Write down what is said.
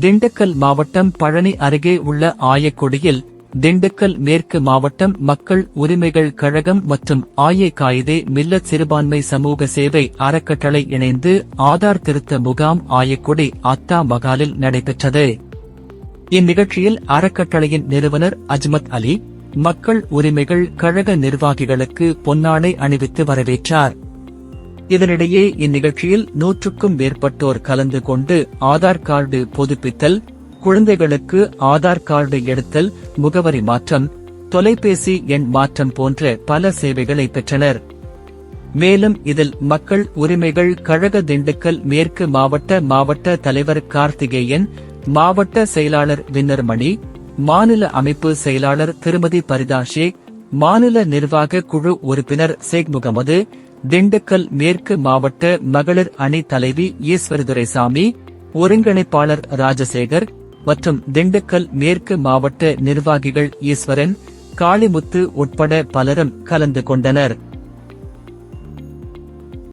திண்டுக்கல் மாவட்டம் பழனி அருகே உள்ள ஆயக்குடியில் திண்டுக்கல் மேற்கு மாவட்டம் மக்கள் உரிமைகள் கழகம் மற்றும் ஆய காயிதே மில்லத் சிறுபான்மை சமூக சேவை அறக்கட்டளை இணைந்து ஆதார் திருத்த முகாம் ஆயக்குடி அத்தா மகாலில் நடைபெற்றது. இந்நிகழ்ச்சியில் அறக்கட்டளையின் நிறுவனர் அஜ்மத் அலி மக்கள் உரிமைகள் கழக நிர்வாகிகளுக்கு பொன்னாடை அணிவித்து வரவேற்றார். இதனிடையே இந்நிகழ்ச்சியில் நூற்றுக்கும் மேற்பட்டோர் கலந்து கொண்டு ஆதார் கார்டு புதுப்பித்தல் குழந்தைகளுக்கு ஆதார் கார்டு எடுத்தல் முகவரி மாற்றம் தொலைபேசி எண் மாற்றம் போன்ற பல சேவைகளை பெற்றனர். மேலும் இதில் மக்கள் உரிமைகள் கழக திண்டுக்கல் மேற்கு மாவட்ட மாவட்ட தலைவர் கார்த்திகேயன் மாவட்ட செயலாளர் வின்னர்மணி மாநில அமைப்பு செயலாளர் திருமதி பரிதா ஷேக் மாநில நிர்வாக குழு உறுப்பினர் ஷேக் முகமது திண்டுக்கல் மேற்கு மாவட்ட மகளிர் அணி தலைவி ஈஸ்வரதுரைசாமி ஒருங்கிணைப்பாளர் ராஜசேகர் மற்றும் திண்டுக்கல் மேற்கு மாவட்ட நிர்வாகிகள் ஈஸ்வரன் காளிமுத்து உட்பட பலரும் கலந்து கொண்டனர்.